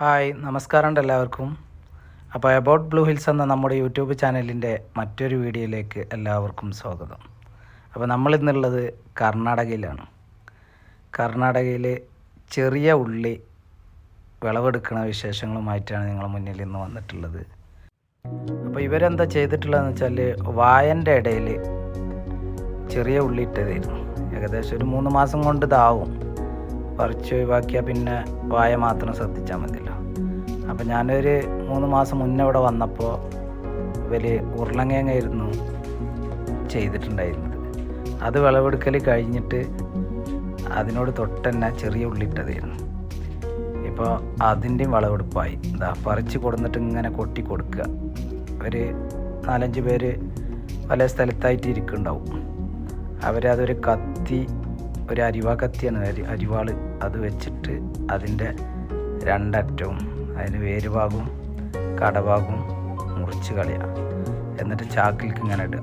Hi നമസ്കാരം നമസ്കാരമുണ്ട് എല്ലാവർക്കും. അപ്പോൾ അബൌട്ട് ബ്ലൂ ഹിൽസ് എന്ന നമ്മുടെ യൂട്യൂബ് ചാനലിന്റെ മറ്റൊരു വീഡിയോയിലേക്ക് എല്ലാവർക്കും സ്വാഗതം. അപ്പോൾ നമ്മളിന്നുള്ളത് കർണാടകയിലാണ്. കർണാടകയിൽ ചെറിയ ഉള്ളി വിളവെടുക്കുന്ന വിശേഷങ്ങളുമായിട്ടാണ് നിങ്ങളുടെ മുന്നിൽ ഇന്ന് വന്നിട്ടുള്ളത്. അപ്പോൾ ഇവരെന്താ ചെയ്തിട്ടുള്ളതെന്ന് വെച്ചാൽ വായന്റെ ഇടയിൽ ചെറിയ ഉള്ളി ഇട്ടതായിരുന്നു. ഏകദേശം ഒരു മൂന്ന് മാസം കൊണ്ട് ഇതാവും. പറിച്ച് ഒഴിവാക്കിയാൽ പിന്നെ വായ മാത്രം ശ്രദ്ധിച്ചാൽ മതിയല്ലോ. അപ്പം ഞാനൊരു മൂന്ന് മാസം മുന്നേ ഇവിടെ വന്നപ്പോൾ ഇവർ ഉരുളങ്ങേങ്ങായിരുന്നു ചെയ്തിട്ടുണ്ടായിരുന്നത്. അത് വിളവെടുക്കൽ കഴിഞ്ഞിട്ട് അതിനോട് തൊട്ടന്നെ ചെറിയ ഉള്ളിട്ടതായിരുന്നു ഇപ്പോൾ അതിന്റെയും വിളവെടുപ്പായി. എന്താ പറിച്ച് കൊടുന്നിട്ട് ഇങ്ങനെ കൊട്ടി കൊടുക്കുക. ഒരു നാലഞ്ച് പേര് പല സ്ഥലത്തായിട്ട് ഇരിക്കുന്നുണ്ടാവും. അവരതൊരു കത്തി ഒരു അരിവ കത്തിയാണ് അരി അരിവാൾ അത് വെച്ചിട്ട് അതിന്റെ രണ്ടറ്റവും അതിന് വേരുഭാഗവും കടഭാഗവും മുറിച്ച് കളയുക എന്നിട്ട് ചാക്കിലേക്ക് ഇങ്ങനെ ഇടുക.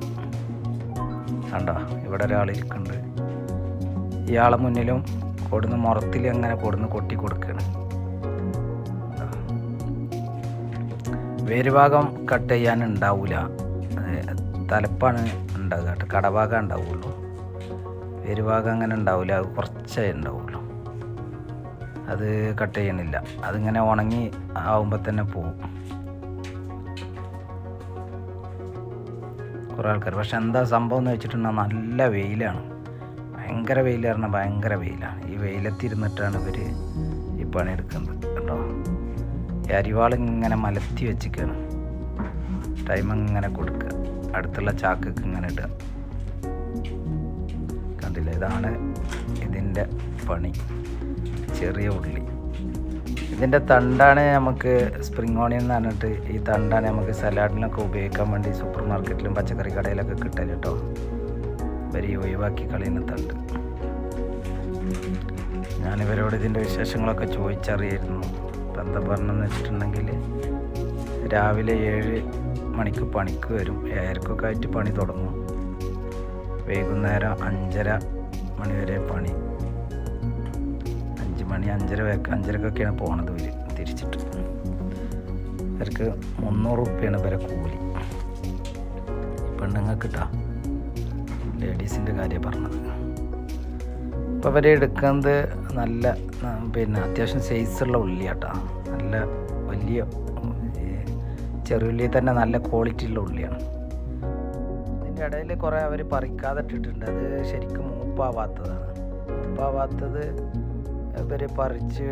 കണ്ടോ? ഇവിടെ ഒരാൾ ഇരിക്കുന്നുണ്ട്. ഇയാളെ മുന്നിലും കൊടുന്ന് മുറത്തിൽ അങ്ങനെ കൊടുന്ന് കൊട്ടി കൊടുക്കുകയാണ്. വേരുഭാഗം കട്ട് ചെയ്യാൻ ഉണ്ടാവില്ല തലപ്പാണ് ഉണ്ടാകുക കടഭാഗം ഉണ്ടാവുള്ളൂ. വേരുഭാഗം അങ്ങനെ ഉണ്ടാവില്ല അത് കുറച്ചേ ഉണ്ടാവുള്ളൂ. അത് കട്ട് ചെയ്യണില്ല. അതിങ്ങനെ ഉണങ്ങി ആവുമ്പോൾ തന്നെ പോവും. കുറേ ആൾക്കാർ പക്ഷെ എന്താ സംഭവം എന്ന് വെച്ചിട്ടുണ്ടെങ്കിൽ നല്ല വെയിലാണ്. ഭയങ്കര വെയിൽ പറഞ്ഞാൽ ഭയങ്കര വെയിലാണ്. ഈ വെയിലത്തിരുന്നിട്ടാണ് ഇവർ ഈ പണിയെടുക്കുന്നത് കേട്ടോ. ഈ അരിവാളിങ്ങനെ മലത്തി വെച്ചിക്കാണ്. ടൈം ഇങ്ങനെ കൊടുക്കുക. അടുത്തുള്ള ചാക്കക്ക് ഇങ്ങനെ ഇടുക. കണ്ടില്ല ഇതാണ് ഇതിന്റെ പണി. ചെറിയ ഉള്ളി. ഇതിന്റെ തണ്ടാണ് നമുക്ക് സ്പ്രിങ് ഓണിയൻ എന്ന് പറഞ്ഞിട്ട് ഈ തണ്ടാണ് നമുക്ക് സലാഡിനൊക്കെ ഉപയോഗിക്കാൻ വേണ്ടി സൂപ്പർ മാർക്കറ്റിലും പച്ചക്കറി കടയിലൊക്കെ കിട്ടൽ കേട്ടോ വരി ഒഴിവാക്കി കളയുന്ന തണ്ട്. ഞാനിവരോട് ഇതിന്റെ വിശേഷങ്ങളൊക്കെ ചോദിച്ചറിയായിരുന്നു. ഇപ്പം എന്താ വെച്ചിട്ടുണ്ടെങ്കിൽ രാവിലെ ഏഴ് മണിക്ക് പണിക്ക് വരും. ഏഴരക്കൊക്കെ ആയിട്ട് പണി തുടങ്ങും. വൈകുന്നേരം അഞ്ചര മണി വരെ പണി. അഞ്ച് മണി അഞ്ചര അഞ്ചരക്കൊക്കെയാണ് പോണത് ഇവർ തിരിച്ചിട്ട്. ഇവർക്ക് മുന്നൂറ് റുപ്യാണ് വരെ കൂലി. പെണ്ണുങ്ങൾക്ക് കിട്ടാ ലേഡീസിന്റെ കാര്യം പറഞ്ഞത്. ഇപ്പോൾ ഇവരെ എടുക്കുന്നത് നല്ല പിന്നെ അത്യാവശ്യം സൈസുള്ള ഉള്ളിയാട്ടാ. നല്ല വലിയ ചെറുള്ളി തന്നെ നല്ല ക്വാളിറ്റി ഉള്ള ഉള്ളിയാണ്. ഇതിന്റെ ഇടയിൽ കുറേ അവർ പറിക്കാതെ ഇട്ടിട്ടുണ്ട് അത് ശരിക്കും മൂപ്പാവാത്തതാണ് ഉപ്പാവാത്തത് ഇവർ പറിച്ച്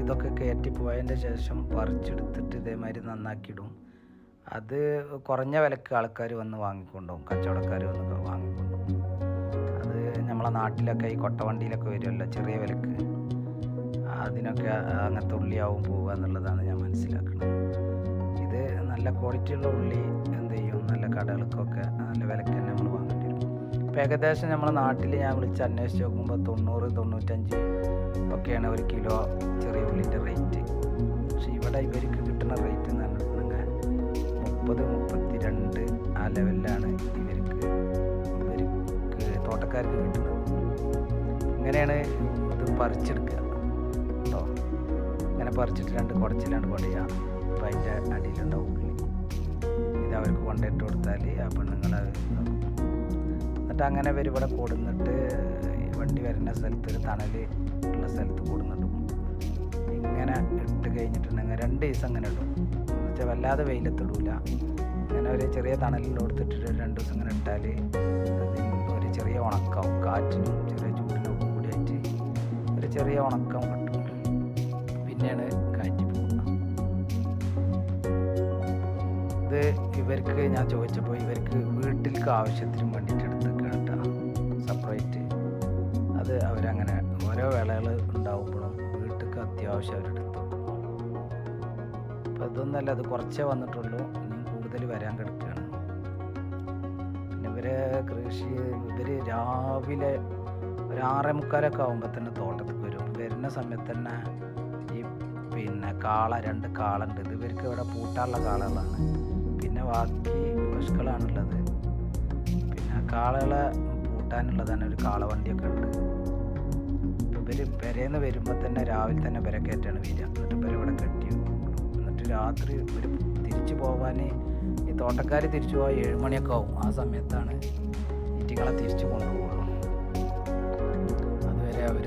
ഇതൊക്കെ കയറ്റി പോയതിന്റെ ശേഷം പറിച്ചെടുത്തിട്ട് ഇതേമാതിരി നന്നാക്കിയിടും. അത് കുറഞ്ഞ വിലക്ക് ആൾക്കാർ വന്ന് വാങ്ങിക്കൊണ്ടുപോകും കച്ചവടക്കാർ വന്ന് വാങ്ങിക്കൊണ്ടുപോകും. അത് നമ്മളെ നാട്ടിലൊക്കെ ഈ കൊട്ടവണ്ടിയിലൊക്കെ വരുമല്ലോ ചെറിയ വിലക്ക്. അതിനൊക്കെ അങ്ങനത്തെ ഉള്ളിയാവും പോവുക എന്നുള്ളതാണ് ഞാൻ മനസ്സിലാക്കുന്നത്. ഇത് നല്ല ക്വാളിറ്റിയുള്ള ഉള്ളി എന്ത് ചെയ്യും? നല്ല കടകൾക്കൊക്കെ നല്ല വിലക്ക് തന്നെ നമ്മൾ വാങ്ങേണ്ടി ഇപ്പം ഏകദേശം നമ്മളെ നാട്ടിൽ ഞാൻ വിളിച്ച് അന്വേഷിച്ച് നോക്കുമ്പോൾ തൊണ്ണൂറ് തൊണ്ണൂറ്റഞ്ച് ഒക്കെയാണ് ഒരു കിലോ ചെറിയ ഉള്ളിന്റെ റേറ്റ് പക്ഷെ ഇവിടെ ഇവർക്ക് കിട്ടുന്ന റേറ്റ് എന്ന് പറഞ്ഞിട്ടുണ്ടെങ്കിൽ മുപ്പത് മുപ്പത്തി രണ്ട് ആ ലെവലിലാണ് ഇവർക്ക് ഇവർക്ക് തോട്ടക്കാർക്ക് കിട്ടുന്നത്. ഇങ്ങനെയാണ് ഇത് പറിച്ചെടുക്കുക. കേട്ടോ ഇങ്ങനെ പറിച്ചിട്ട് രണ്ട് കുടച്ചിലാണ് കൊണ്ടുപോവുക അപ്പം അതിന്റെ അടിയിലുണ്ടാവും ഇത് അവർക്ക് കൊണ്ടിട്ട് കൊടുത്താൽ ആ പെണ്ണുങ്ങൾ. എന്നിട്ട് അങ്ങനെ ഇവർ ഇവിടെ കൂടുന്നിട്ട് വണ്ടി വരുന്ന സ്ഥലത്ത് ഒരു തണൽ ഉള്ള സ്ഥലത്ത് കൊടുന്നിട്ടും ഇങ്ങനെ ഇട്ട് കഴിഞ്ഞിട്ടുണ്ടെങ്കിൽ രണ്ട് ദിവസം അങ്ങനെ ഇടും. എന്നുവെച്ചാൽ വല്ലാതെ വെയിലത്തിടൂല. ഇങ്ങനെ ഒരു ചെറിയ തണലിൽ കൊടുത്തിട്ട് രണ്ട് ദിവസം ഇങ്ങനെ ഇട്ടാൽ ഒരു ചെറിയ ഉണക്കം കാറ്റിനും ചെറിയ ചൂടിനും ഒക്കെ കൂടിയായിട്ട് ഒരു ചെറിയ ഉണക്കം കിട്ടും. പിന്നെയാണ് കാറ്റ് ഇത് ഇവർക്ക് ഞാൻ ചോദിച്ചപ്പോൾ ഇവർക്ക് വീട്ടിലേക്ക് ആവശ്യത്തിനും വേണ്ടിയിട്ട് എടുത്തേക്കാണ് അത്യാവശ്യം അവരെടുത്തു. അപ്പോൾ ഇതൊന്നല്ല അത് കുറച്ചേ വന്നിട്ടുള്ളൂ. ഇനിയും കൂടുതൽ വരാൻ കിടക്കുകയാണ്. പിന്നെ ഇവരെ കൃഷി ഇവർ രാവിലെ ഒരു ആറേ മുക്കാലൊക്കെ ആകുമ്പോൾ തന്നെ തോട്ടത്തിൽ വരും. വരുന്ന സമയത്ത് തന്നെ ഈ പിന്നെ കാള രണ്ട് കാളുണ്ട്. ഇത് ഇവർക്ക് ഇവിടെ പൂട്ടാനുള്ള കാളകളാണ്. പിന്നെ ബാക്കി പശുക്കളാണുള്ളത്. പിന്നെ കാളകളെ പൂട്ടാനുള്ളതാണ് ഒരു കാളവണ്ടിയൊക്കെ ഉണ്ട്. ഇവർ പെരേന്ന് വരുമ്പോൾ തന്നെ രാവിലെ തന്നെ പെരക്കേറ്റാണ് വീര എന്നിട്ട് ഇവരെ ഇവിടെ കെട്ടി എന്നിട്ട് രാത്രി ഒരു തിരിച്ചു പോകാൻ ഈ തോട്ടക്കാർ തിരിച്ചു പോകാൻ ഏഴ് മണിയൊക്കെ ആവും. ആ സമയത്താണ് ഈറ്റിങ്ങളെ തിരിച്ചു കൊണ്ടുപോകുള്ളൂ അതുവരെ അവർ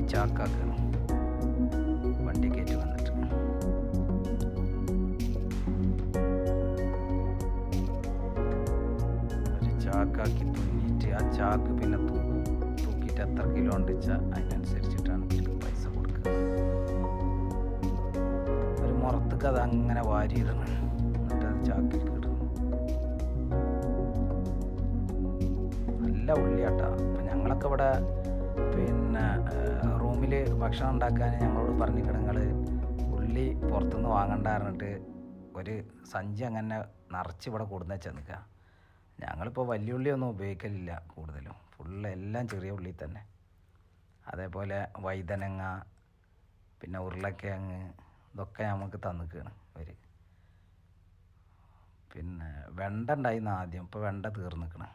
ചാക്കാക്കണം വണ്ടി കയറ്റി വന്നിട്ട്. ചാക്കാക്കി തുന്നിയിട്ട് ആ ചാക്ക് പിന്നെ തൂക്കും തൂക്കിയിട്ട് എത്ര കിലോ ഉണ്ട് അതിനനുസരിച്ചിട്ടാണ് പൈസ കൊടുക്കുക. ഒരു മുറത്തേക്ക് അത് അങ്ങനെ വാരിയിടണം. എന്നിട്ട് അത് ചാക്കിൽ കിടണം നല്ല ഉള്ളിയാട്ടാ. അപ്പം ഞങ്ങളൊക്കെ ഇവിടെ പിന്നെ റൂമിൽ ഭക്ഷണം ഉണ്ടാക്കാൻ ഞങ്ങളോട് പറഞ്ഞിരിക്കണം നിങ്ങൾ ഉള്ളി പുറത്തുനിന്ന് വാങ്ങണ്ട പറഞ്ഞിട്ട് ഒരു സഞ്ചി അങ്ങനെ നിറച്ച് ഇവിടെ കൊടുന്ന നിൽക്കുക. ഞങ്ങളിപ്പോൾ വലിയ ഉള്ളിയൊന്നും ഉപയോഗിക്കലില്ല കൂടുതലും. ഫുള്ള് എല്ലാം ചെറിയ ഉള്ളി തന്നെ. അതേപോലെ വൈതനങ്ങ പിന്നെ ഉരുളക്കിഴങ്ങ് ഇതൊക്കെ നമുക്ക് തന്നിക്കുകയാണ് അവർ പിന്നെ വെണ്ട ഉണ്ടായിരുന്നു ആദ്യം. ഇപ്പോൾ വെണ്ട തീർന്നിക്കണം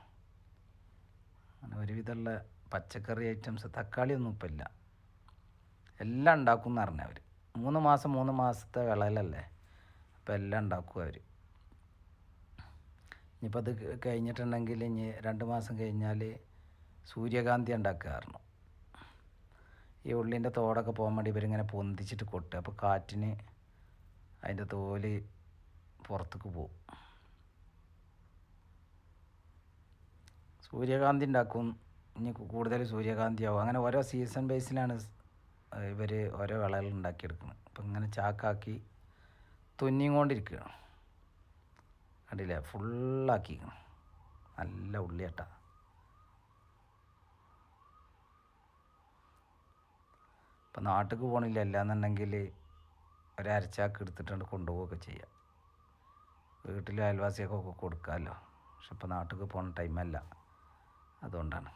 അങ്ങനെ ഒരുവിധമുള്ള പച്ചക്കറി ഐറ്റംസ് തക്കാളി ഒന്നും ഇപ്പം ഇല്ല. എല്ലാം ഉണ്ടാക്കും എന്ന് പറഞ്ഞവർ മൂന്ന് മാസം മൂന്ന് മാസത്തെ വിളയിലല്ലേ? അപ്പം എല്ലാം ഉണ്ടാക്കും അവർ ഇനിയിപ്പോൾ അത് കഴിഞ്ഞിട്ടുണ്ടെങ്കിൽ ഇനി രണ്ട് മാസം കഴിഞ്ഞാൽ സൂര്യകാന്തി ഉണ്ടാക്കാറുണ്ട് ഈ ഉള്ളിന്റെ തോടൊക്കെ പോകാൻ വേണ്ടി ഇവരിങ്ങനെ പൊന്തിച്ചിട്ട് കൊട്ടുക. അപ്പോൾ കാറ്റിന് അതിന്റെ തോൽ പുറത്തേക്ക് പോകും. സൂര്യകാന്തി ഉണ്ടാക്കും. ഇനി കൂടുതൽ സൂര്യകാന്തി ആവും അങ്ങനെ ഓരോ സീസൺ ബേസിലാണ് ഇവർ ഓരോ വിളകൾ ഉണ്ടാക്കിയെടുക്കുന്നത്. അപ്പം ഇങ്ങനെ ചാക്കാക്കി തുന്നിയും കൊണ്ടിരിക്കുകയാണ്. കണ്ടില്ലേ? ഫുള്ളാക്കിക്കണം നല്ല ഉള്ളിയട്ട. ഇപ്പം നാട്ടിൽ പോകണില്ല അല്ലാന്നുണ്ടെങ്കിൽ ഒരു അരച്ചാക്ക് എടുത്തിട്ടുണ്ട് കൊണ്ടുപോവുകയൊക്കെ ചെയ്യാം. വീട്ടിലെ അയൽവാസിയൊക്കെ കൊടുക്കാമല്ലോ. പക്ഷെ ഇപ്പോൾ നാട്ടിൽ പോകണ ടൈമല്ല അതുകൊണ്ടാണ്.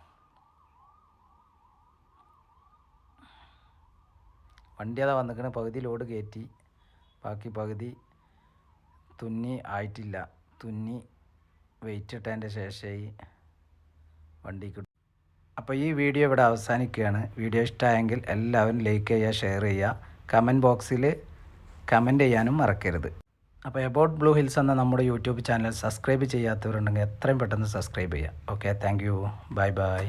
വണ്ടി അതാ വന്നിക്കണ. പകുതി ലോഡ് കയറ്റി. ബാക്കി പകുതി തുന്നി ആയിട്ടില്ല. തുന്നി വെയിറ്റ് ഇട്ടതിന്റെ ശേഷമായി വണ്ടിക്ക് അപ്പോൾ ഈ വീഡിയോ ഇവിടെ അവസാനിക്കുകയാണ്. വീഡിയോ ഇഷ്ടമായെങ്കിൽ എല്ലാവരും ലൈക്ക് ചെയ്യുക ഷെയർ ചെയ്യുക. കമന്റ് ബോക്സിൽ കമന്റ് ചെയ്യാനും മറക്കരുത്. അപ്പോൾ എബൌട്ട് ബ്ലൂ ഹിൽസ് എന്ന നമ്മുടെ യൂട്യൂബ് ചാനൽ സബ്സ്ക്രൈബ് ചെയ്യാത്തവരുണ്ടെങ്കിൽ എത്രയും പെട്ടെന്ന് സബ്സ്ക്രൈബ് ചെയ്യുക. Okay thank you bye bye